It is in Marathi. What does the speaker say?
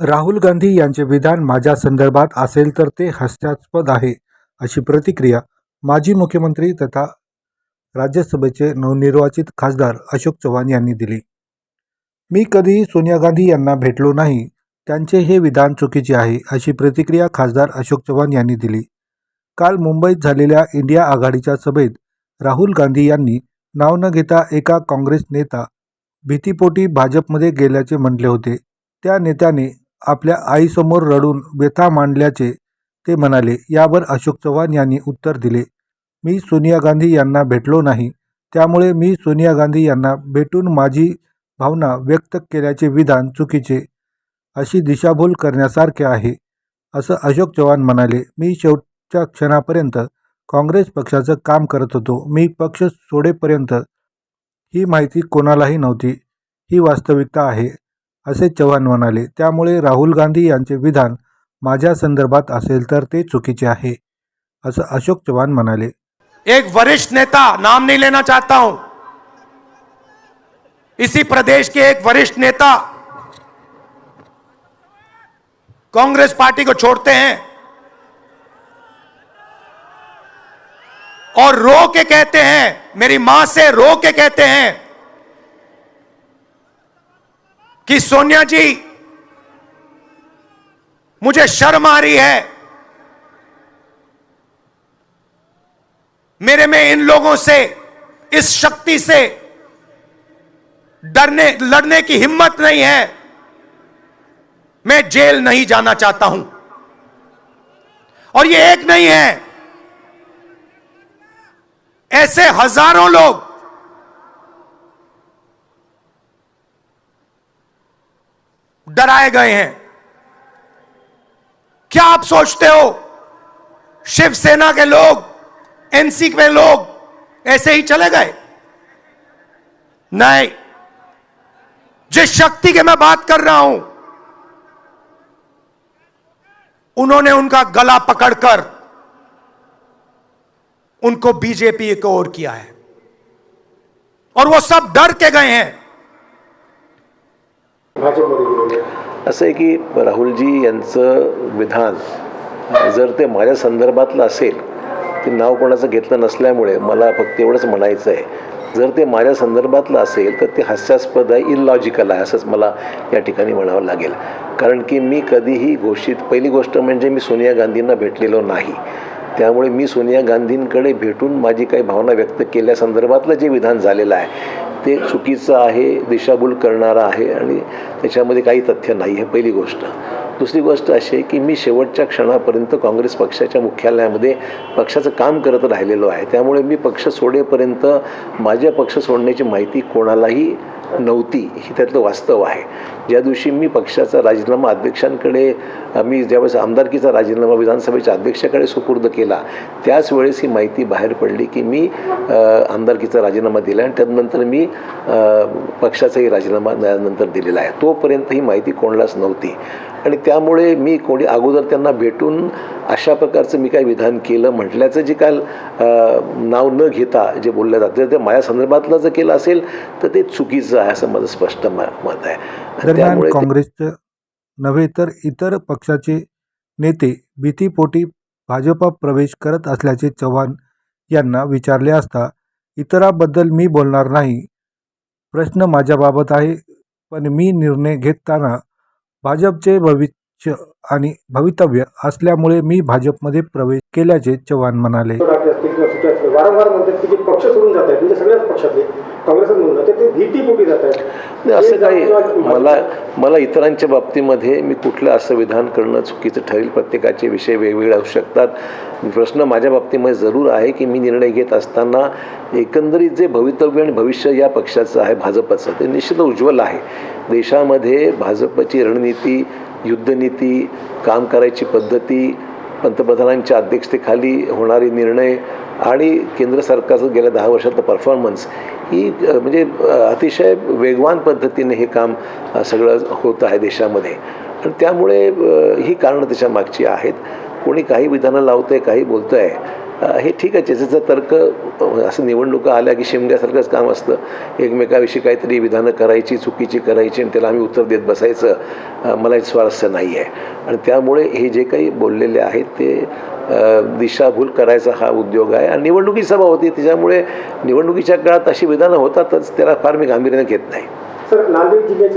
राहुल गांधी यांचे विधान माझ्या संदर्भात असेल तर ते हास्यास्पद आहे अशी प्रतिक्रिया माजी मुख्यमंत्री तथा राज्यसभेचे नवनिर्वाचित खासदार अशोक चव्हाण यांनी दिली. मी कधीही सोनिया गांधी यांना भेटलो नाही त्यांचे हे विधान चुकीचे आहे अशी प्रतिक्रिया खासदार अशोक चव्हाण यांनी दिली. काल मुंबईत झालेल्या इंडिया आघाडीच्या सभेत राहुल गांधी यांनी नाव न घेता एका काँग्रेस नेता भीतीपोटी भाजपमध्ये गेल्याचे म्हटले होते. त्या नेत्याने आपल्या आईसमोर रडून व्यथा मांडल्याचे ते म्हणाले यावर अशोक चव्हाण यांनी उत्तर दिले. मी सोनिया गांधी यांना भेटलो नाही. त्यामुळे मी सोनिया गांधी यांना भेटून माझी भावना व्यक्त केल्याचे विधान चुकीचे अशी दिशाभूल करण्यासारखे आहे असं अशोक चव्हाण म्हणाले. मी शेवटच्या क्षणापर्यंत काँग्रेस पक्षाचं काम करत होतो. मी पक्ष सोडेपर्यंत ही माहिती कोणालाही नव्हती. ही वास्तविकता आहे. असे चव्हाण म्हणाले, त्यामुळे राहुल गांधी यांचे विधान माझ्या संदर्भात असेल तर ते चुकीचे आहे, असं अशोक चव्हाण म्हणाले. एक वरिष्ठ नेता नाम नहीं लेना चाहता हूँ. इसी प्रदेश के एक वरिष्ठ नेता कांग्रेस पार्टी को छोड़ते हैं और रो के कहते हैं, मेरी माँ से रो के कहते हैं कि सोनिया जी, मुझे शर्म आ रही है। मेरे में इन लोगों से, इस शक्ति से डरने, लड़ने की हिम्मत नहीं है। मैं जेल नहीं जाना चाहता हूँ। और ये एक नहीं है। ऐसे हज़ारों लोग डराए गए हैं। क्या आप सोचते हो, शिवसेना के लोग, एनसी के लोग ऐसे ही चले गए? नहीं। जिस शक्ति के मैं बात कर रहा हूँ, उन्होंने उनका गला पकड़कर उनको बीजेपी की ओर किया है। और वो सब डर के गए हैं। असं आहे की राहुलजी यांचं विधान जर ते माझ्या संदर्भातलं असेल ते नाव कोणाचं घेतलं नसल्यामुळे मला फक्त एवढंच म्हणायचं आहे. जर ते माझ्या संदर्भातलं असेल तर ते हास्यास्पद आहे इलॉजिकल आहे असंच मला या ठिकाणी म्हणावं लागेल. कारण की मी कधीही घोषित पहिली गोष्ट म्हणजे मी सोनिया गांधींना भेटलेलो नाही. त्यामुळे मी सोनिया गांधींकडे भेटून माझी काही भावना व्यक्त केल्यासंदर्भातलं जे विधान झालेलं आहे ते चुकीचं आहे दिशाभूल करणारं आहे आणि त्याच्यामध्ये काही तथ्य नाही आहे पहिली गोष्ट. दुसरी गोष्ट अशी आहे की मी शेवटच्या क्षणापर्यंत काँग्रेस पक्षाच्या मुख्यालयामध्ये पक्षाचं काम करत राहिलेलो आहे. त्यामुळे मी पक्ष सोडेपर्यंत माझ्या पक्ष सोडण्याची माहिती कोणालाही नव्हती. ही त्यातलं वास्तव आहे. ज्या दिवशी मी पक्षाचा राजीनामा अध्यक्षांकडे मी ज्यावेळेस आमदारकीचा राजीनामा विधानसभेच्या अध्यक्षाकडे सुपूर्द केला त्याच वेळेस ही माहिती बाहेर पडली की मी आमदारकीचा राजीनामा दिला आणि त्यानंतर मी पक्षाचाही राजीनामा नंतर दिलेला आहे. तोपर्यंत ही माहिती कोणालाच नव्हती. आणि त्यामुळे मी कोणी अगोदर त्यांना भेटून अशा प्रकारचं मी काही विधान केलं. म्हटल्याचं जे काल नाव न घेता जे बोललं जातं जर ते माझ्या संदर्भातलं जर केलं असेल तर ते चुकीचं आहे असं माझं स्पष्ट मत आहे. त्यामुळे काँग्रेसचं नव्हे तर इतर पक्षाचे नेते भीतीपोटी भाजपा प्रवेश करत असल्याचे चव्हाण यांना विचारले असता इतराबद्दल मी बोलणार नाही. प्रश्न माझ्याबाबत आहे पण मी निर्णय घेताना भाजपचे भविष्य आणि भवितव्य असल्यामुळे मी भाजपमध्ये प्रवेश केल्याचे चव्हाण म्हणाले. वारंवार म्हणजे पक्ष सोडून जात आहेत म्हणजे सगळ्याच पक्षातले. काँग्रेसात म्हणून जाते ते भीतीपोटी जात आहेत नाही, असं काही मला मला इतरांच्या बाबतीमध्ये मी कुठलं असं विधान करणं चुकीचं ठरेल प्रत्येकाचे विषय वेगवेगळे असू शकतात. प्रश्न माझ्या बाबतीमध्ये जरूर आहे की मी निर्णय घेत असताना एकंदरीत जे भवितव्य आणि भविष्य या पक्षाचं आहे भाजपचं ते निश्चित उज्ज्वल आहे. देशामध्ये भाजपची रणनीती युद्धनीती काम करायची पद्धती पंतप्रधानांच्या अध्यक्षतेखाली होणारे निर्णय आणि केंद्र सरकारचं गेल्या दहा वर्षातलं परफॉर्मन्स ही म्हणजे अतिशय वेगवान पद्धतीने हे काम सगळं होत आहे देशामध्ये. आणि त्यामुळे ही कारणं त्याच्या मागची आहेत. कोणी काही विधानं लावतं आहे काही बोलतं आहे हे ठीक आहे त्याचं तर्क असं निवडणुका आल्या की शिमग्यासारखंच काम असतं. एकमेकाविषयी काहीतरी विधानं करायची चुकीची करायची आणि त्याला आम्ही उत्तर देत बसायचं मला स्वारस्य नाही आहे आणि त्यामुळे हे जे काही बोललेले आहेत ते दिशाभूल करायचा हा उद्योग आहे. आणि निवडणुकी सभा होती त्याच्यामुळे निवडणुकीच्या काळात अशी विधानं होतातच त्याला फार मी गांभीर्याने घेत नाही. सर नांदेड जिल्ह्याचे